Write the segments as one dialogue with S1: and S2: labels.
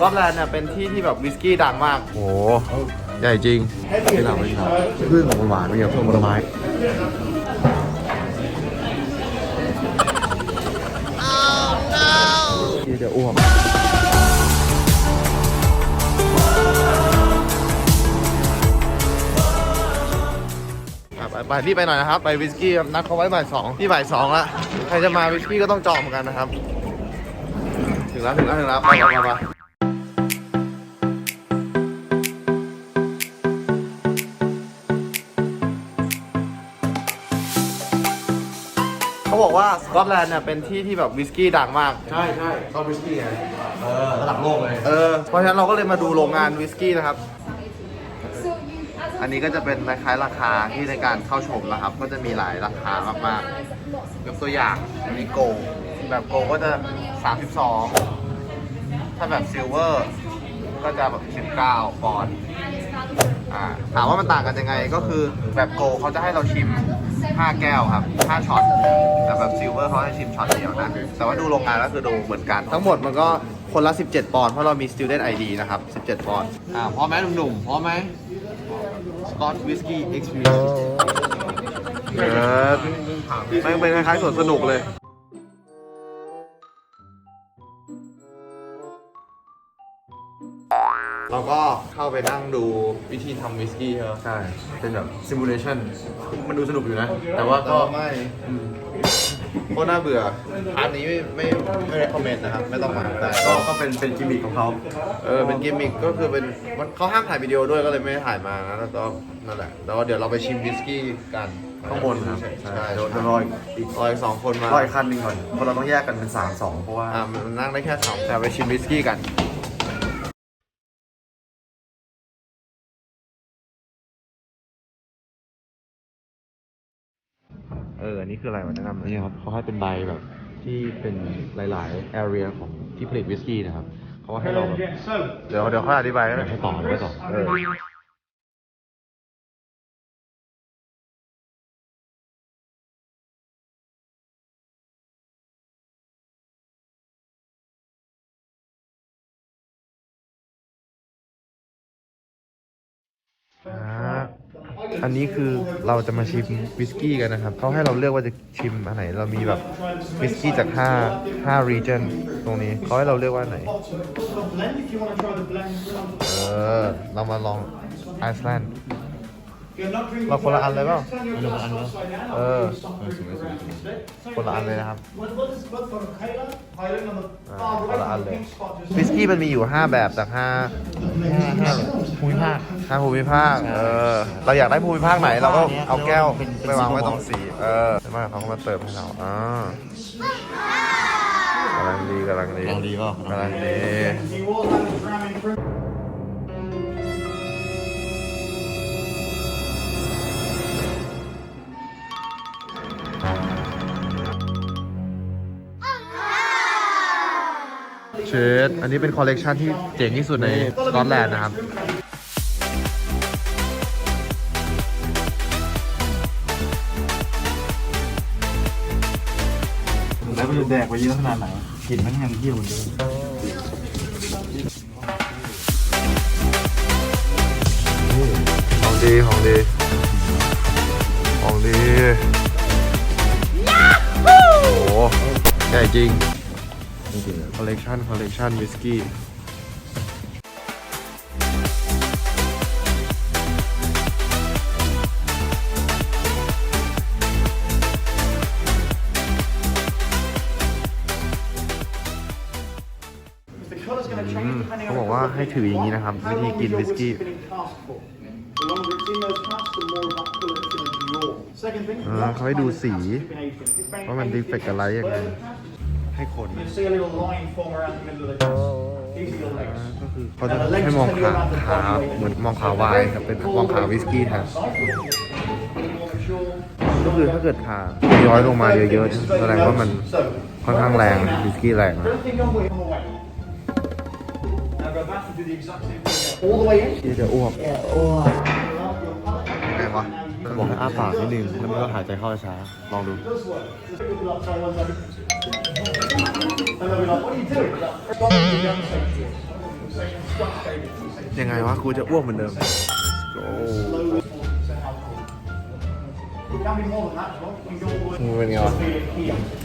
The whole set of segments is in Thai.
S1: กอตแลนด์เนี่ยเป็นที่ที่แบบวิสกี้ดังมาก
S2: โอ้ใหญ่จริงที่หลังไม่ใช่พึ่องของหวานไม่เกี่ยวกับผลไม้เดี๋ยวอ้วก
S1: ไปรีบไปหน่อยนะครับ ไปวิสกี้นัดเขาไว้บ่ายสองที่บ่ายสองละใครจะมาวิสกี้ก็ต้องจองเหมือนกันนะครับ ถึงแล้วถึงแล้วถึงแล้วไปไปไป เขาบอกว่าสกอตแลนด์เนี่ยเป็นที่ที่แบบวิสกี้ดังมาก
S2: ใช่ใช่ชอบวิสกี้ไงเออระดับโลกเลย
S1: เออ เพราะฉะนั้นเราก็เลยมาดูโรงงานวิสกี้นะครับ อันนี้ก็จะเป็นคล้ายๆราคาที่ในการเข้าชมนะครับ ก็จะมีหลายราคามากๆยกตัวอย่างอันนี้โกลแบบโกลก็จะ 32 ถ้าแบบซิลเวอร์ก็จะแบบ19ปอนด์อ่าถามว่ามันต่างกันยังไงก็คือแบบโกลเขาจะให้เราชิม 5แก้วครับ5ช็อตแต่แบบซิลเวอร์เขาให้ชิมช็อตเดียวนะแต่ว่าดูโรงงานก็คือดูเหมือนกัน ทั้งหมดมันก็คนละ 17 ปอนด์เพราะเรามี student ID นะครับ 17 ปอนด์อ่าพร้อมไหมหนุ่มๆพร้อมไหม Scotch Whisky Experience เออแม่งเป็นคล้ายๆสวนสนุกเลย เราก็เข้าไปนั่งดูวิธีทำวิสกี้เหรอ
S2: ใช่ เป็นแบบซิมูเลชันมันดูสนุกอยู่นะ แต่ว่าก็
S1: ไม่โคตรน่าเบื่ออันนี้ไม่ไม่ไม่ recommend นะครับ ไม่ต้องมาแต่
S2: ก็
S1: ก็
S2: ก็เป็นเป็นกิมมิคของเขา
S1: เออเป็นกิมมิคก็คือเป็นมันเขาห้ามถ่ายวิดีโอด้วยก็เลยไม่ได้ถ่ายมานะแล้วก็นั่นแหละแล้วเดี๋ยวเราไปชิมวิสกี้กัน
S2: ข้างบนครับ
S1: ใช่
S2: ใช่
S1: ใช่
S2: เดี๋ยวเดี๋ยวรออีก
S1: รออีกสองคนมา
S2: รออีกคันหนึ่งก่อนเพราะเราต้องแยกกันเป็นสามสองเพราะว่า
S1: อ่ามันนั่งได้แค่สองแต่ไปชิมวิสกี้กัน อออันนี้คืออะไรวะแนะนำหน่อย
S2: นี่ครับเขาให้เป็นใบแบบที่เป็นหลายๆ area ของที่ผลิตวิสกี้นะครับเขาให้เราแบบ
S1: เดี๋ยวเดี๋ยวค่อยอธิบายก็ได้
S2: ให้ต่อให้ต่อ
S1: เอออ่า อันนี้คือเราจะมาชิมวิสกี้กันนะครับเขาให้เราเลือกว่าจะชิมอันไหน เรามีแบบวิสกี้จาก5 5 region ตรงนี้เขาให้เราเลือกว่าไหน เออ เรามาลองไอซ์แลนด์เราคนละอันเลยเปล่าเออคนละอันเลยนะครับคนละอันเลยวิสกี้มันมีอยู่ 5 แบบจาก5
S2: ภูมิภา ค
S1: 5ภูมิภาค เออ เราอยากได้ภูมิภาคไหนเราก็เอาแก้วไปวางไว้ตรงสี เออใช่ไหมเขาก็มาเติมให้เราอ่ากำลังดีกำลังดี
S2: กำลังดีเปล่ากำ
S1: ลังดีเชดอันนี้เป็นคอลเลกชันที่เจ๋งที่สุดในสกอตแลนด์นะครับ
S2: แล้วมันจะแดกไปเยอะขนาดไหนกลิ่นมันยังเที่ยวเหมือนเดิม
S1: ของดีของดีของดีโอ้โหใหญ่จริงคอลเลกชันคอลเลกชันวิสกี้ ให้ถืออย่างนี้นะครับ วิธีกินวิสกี้เออเขาให้ดูสีว่ามันดีเฟกต์อะไรยังไงให้คน
S3: See a little line form around the middle of the glass. Easy to lace.
S1: ก็คือเขาจะให้มองขาขาเหมือนมองขาไวน์ครับเป็นมองขาวิสกี้แทนก็คือถ้าเกิดขาย้อยลงมาเยอะๆแสดงว่ามันค่อนข้างแรงวิสกี้แรงนะ
S3: do the exact same thing again. All the way in.
S1: ที่จะอ้วกไงวะ
S2: บอกให้อ้าปากนิดนึง แล้วมันก็หายใจเข้าช้าๆลองดู
S3: Does work. People be like, sorry, one second. And they'll be like, what are you doing? Like, stop it, you don't say shit.
S1: ยังไงวะ กูจะอ้วกเหมือนเดิม
S3: It can be more than that as well. You can go all the way
S1: มึงเป็นไงวะ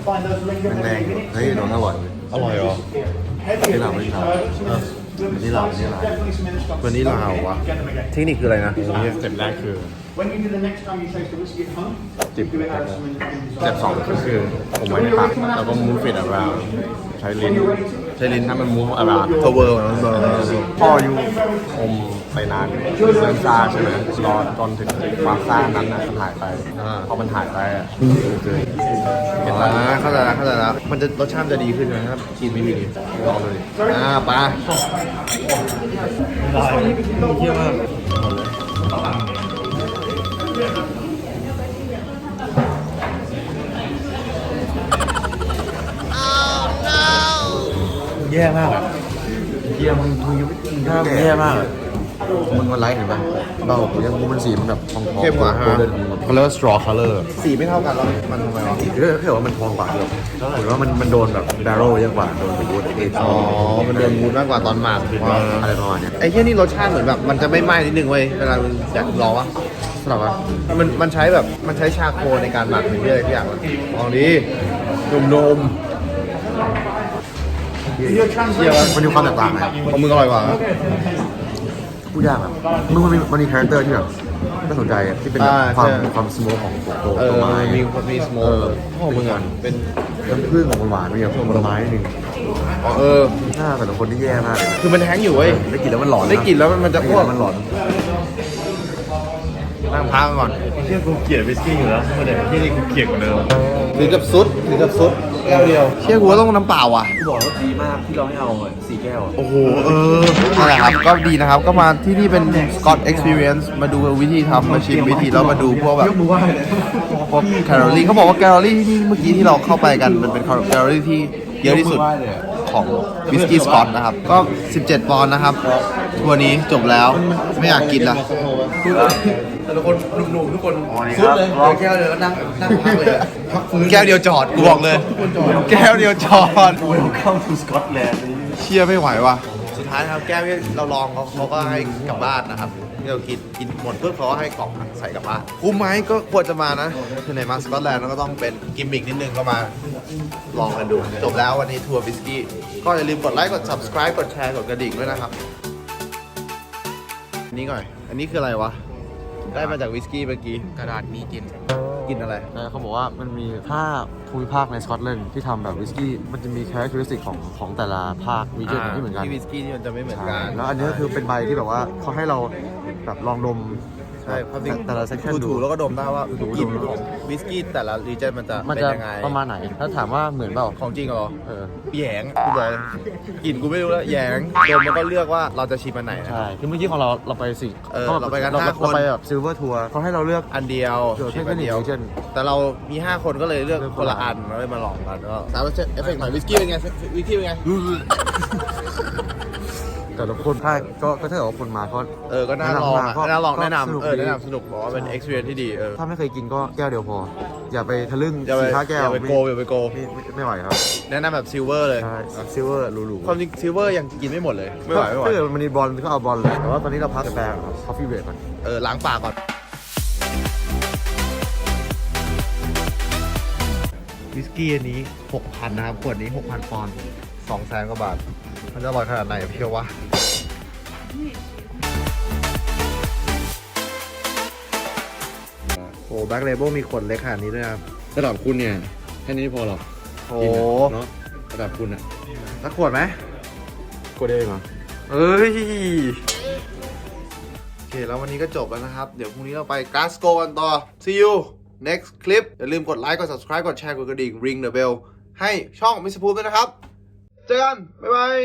S3: Find those lingering
S2: แรงๆเฮ้ยโดนอร่อย
S1: อร่อยเหรอ
S3: heavy.
S2: Cái nào, cái nào?
S3: Uh,
S2: Cái nào, cái nào?
S3: Definitely some in the stock.
S1: วันนี้ลาววะ
S3: Get them again.
S1: เทคนิคคืออะไรนะ
S2: สเต็ปแรกคือ
S3: When you do the next time you taste the whiskey at home,
S2: Dip.
S3: do it out some in the in the
S2: สเต็ปสองก็คือผมไว้ในปากแล้วก็มูฟฟิตอาราใช้ลิ้น ใช้ลิ้นถ้ามันมูฟอารา
S1: เทเวอร์นะ
S2: พ่ออยู่อมไปนานเริ่มซ่าใช่ไหมรอจนถึงความซ่านั้นน่ะมันหายไป
S1: อ่า
S2: พอมันหายไปอะคือเห็น
S1: อ่า
S2: ปะ
S1: เข้าใจแล้วเข้าใจแล้วมันจะรสชาติจะดีขึ้นนะครับกินวิธีนี้
S2: ลองดูดิ
S1: อ่าปลา
S2: เยี่ยมมาก
S1: ย่มาก
S2: เยี่ยมมึงมึงยังไม่มึงยังไม่แย่มากอะมึงมันไลท์เห็นปะเบาผมยังมูมันสีมันแบบทองทอง
S1: เข้มกว่าฮะ
S2: โกลเด้นเขาเรียกว่า straw color
S1: สีไม่เท่ากันแล้วมันทำไมวะ
S2: เออคือว่ามันทองกว่าเยอะหรือว่ามันมันโดนแบบ barrel เยอะกว่าโดนไปบูทเอจ
S1: อ๋อ มันโดนมูดมากกว่าตอนหมัก
S2: อะไรประมาณเนี้ย
S1: ไอ้เหี้ยนี่รสชาติเหมือนแบบมันจะไม่ไหม้นิดนึงเว้ยเวลามันอยากลองวะ
S2: สำหรับว่า
S1: มันมันใช้แบบมันใช้ชาโคในการหมักหรืออะไรที่อย่างวะลองดินมนม
S2: มันมีความแตกต่างไง
S1: ของมึงอร่อยกว่า
S2: พูดยากอะมึงมันมีมันมีคาแรคเตอร์ที่แบบน่าสนใจอะที่เป็นแบบ
S1: อ่า
S2: ความ
S1: ใช่
S2: ความสโมของตัวตัว
S1: เออ
S2: ตัวไม้
S1: มีมีสโม
S2: เอกอ
S1: พ่อมึงอะเป็น
S2: น้ำผึ้งของหวานๆมีแบบผลไม้นิดนึง
S1: อ๋อเออ
S2: หน้าแต่ละคนที่แย่มากเลยนะ
S1: คือมันแท้งอยู่เว้ย
S2: ได้กลิ่นแล้วมันหลอน
S1: ได้กลิ่นแล้วมันมันจะ
S2: ได้
S1: อ้วก
S2: แล้วมันหลอน
S1: นั่งพักก่อน
S4: เชื่อกูเกลียดวิสกี้อยู่แล้วเมื่อไหร่ที่นี่กูเกลียดกว่าเดิม
S1: ถึงกับซุดถึงกับซุดแก้วเดียวเชี่ยกูว่าต้องน้ำเปล่าอะ
S2: บอกว่าดีมากที่เราให้เอาสี่แก้ว
S1: โอ้โห เออนั่นแหละครับ ก็ดีนะครับ ก็มาที่นี่เป็น Scott Experience มาดูวิธีทำมาชิมวิธีแล้วมาดูพวกแบบพวกแคลอรี่เขาบอกว่าแคลอรี่ที่เมื่อกี้ที่เราเข้าไปกันมันเป็นแคลอรี่ที่เยอะที่สุดของวิสกี้สกอตนะครับ ก็ 17 ปอนด์นะครับ ทัวร์นี้จบแล้วไม่อยากกินละแต่ละคนหนุ่มๆทุกคนสุดเลยแก้วเดียวก็นั่งนั่งพักเลยพักฟื้นแก้วเดียวจอดกูบอกเลย แก้วเดียวจอด
S4: เข้าสู่สกอตแลนด์
S1: เชียไม่ไหวว่ะสุดท้ายนะครับแก้วที่เราลองเขาเขาก็ให้กลับบ้านนะครับที่เรากินกินหมดเพื่อเขาก็ให้กล่องใส่กลับบ้านคุ้มไหมก็ควรจะมานะคือในมาสกอตแลนด์ก็ต้องเป็นกิมมิกนิดนึงก็มาลองกันดู จบแล้ววันนี้ทัวร์บิสกี้ก็อย่าลืมกดไลค์กด subscribe กดแชร์กดกระดิ่งด้วยนะครับอั นนี้ก่อน อันนี้คืออะไรวะ ได้มาจากวิสกี้เมื่อกี้
S5: กระดาษมีกลิ่น
S1: กินอะไร
S2: แต่เขาบอกว่ามันมีห้าภูมิภาคในสกอตแลนด์ที่ทำแบบวิสกี้ มันจะมีคุณลักษณะของของแต่ละภาคมีเยอะที่เหมือนกัน
S1: ที่วิสกี้ที่มันจะไม่เหมือน
S2: ใช่
S1: กัน
S2: แล้วอันนี้ก็คือเป็นใบที่แบบว่าเขาให้เราแบบลองดม
S1: ใช่เพราะสิ่ง
S2: แต่ละเซกชัน
S1: ถู
S2: ดู
S1: ถูแล้วก็ดมได้ว่า
S2: ถู
S1: กลิ่น
S2: ดม
S1: ของวิสกี้แต่ละรีเจนมันจะ
S2: มัน
S1: เป็น
S2: จะ
S1: ยังไง
S2: ประมาณไหน ถ้าถามว่าเหมือนเปล่า
S1: ของจริงเหรอ
S2: เออ
S1: แหยงกูบอกเลยกลิ่นกูไม่รู้แล้วแหยงดมแล้วก็เลือกว่าเราจะชิมอันไหนนะ
S2: ใช่คือเมื่อกี้ของเราเราไปสิ
S1: เออ
S2: ข
S1: เราไปกัน
S2: เรา
S1: ห้าคน
S2: เราไปแบบซิลเวอร์ทัวร์เขาให้เราเลือก
S1: อันเดียว
S2: เดี๋ยว
S1: ชิม
S2: เทค
S1: อัน
S2: นิค
S1: เดียว
S2: อย่างเช่น
S1: แต่เรามี 5 คนก็เลยเลือก
S2: เลือก
S1: คนละอันแล้วเลยมาลองกันก็สามเปอร์เซ็นต์เอฟเฟกต์หน่อยวิสกี้เป็นไงวิสกี้เป็นไง
S2: แต่ละคนถ้าก็ก็ถ้าเกิดว่าคนมาก็
S1: เออก็น่าลองอะ
S2: ก็
S1: น่าลอง
S2: ก็
S1: แนะ
S2: สนุ
S1: นำ
S2: ก
S1: เออ
S2: ดี
S1: แนะนำสนุกบอกว่าเป็น experience ที่ดีเออ
S2: ถ้าไม่เคยกินก็แก้วเดียวพอ อย่าไปทะลึ่ง
S1: อย่าไป
S2: สี่ห้าแก้ว
S1: อย่าไปโก
S2: ม่
S1: อย่าไปโก
S2: ไม่ไม่ไม่ไหวครับ
S1: แนะนำแบบซิลเวอร์เลย
S2: ใช่ซิลเวอร์หรูๆ
S1: ความจริงซิลเวอร์ยังกินไม่หมดเลย ไม่ไหวไม่ไหว
S2: ถ้าเกิดมันมีบอลก็เอาบอลเลยแต่ว่าตอนนี้เราพักกาแฟครับ coffee break ก่อน
S1: เออล้างปากก่อน วิสกี้อันนี้ 6,000 นะครับ ขวดนี้ 6,000ปอนด์2แสนกว่าบาท มันจะอร่อยขนาดไหนเพียววะ แบ็คเลเบลมีขวดเล็กขนาดนี้ด้วยนะครับ
S2: ระดับคุณเนี่ยแค่นี้ไม่พอหรอก
S1: โอ้
S2: กินอะเนาะระดับคุณอะ
S1: สักขวดไหม
S2: กดเองเหรอ
S1: เอ้ย โอเค แล้ววันนี้ก็จบแล้วนะครับ เดี๋ยวพรุ่งนี้เราไปก a สโกกันต่อ see you next clip อย่าลืมกดไลค์ กด subscribe กดแชร์ กดกระดิ่ง ring the bell ให้ช่องมิสพูดด้วยนะครับ เจอกัน บ๊ายบาย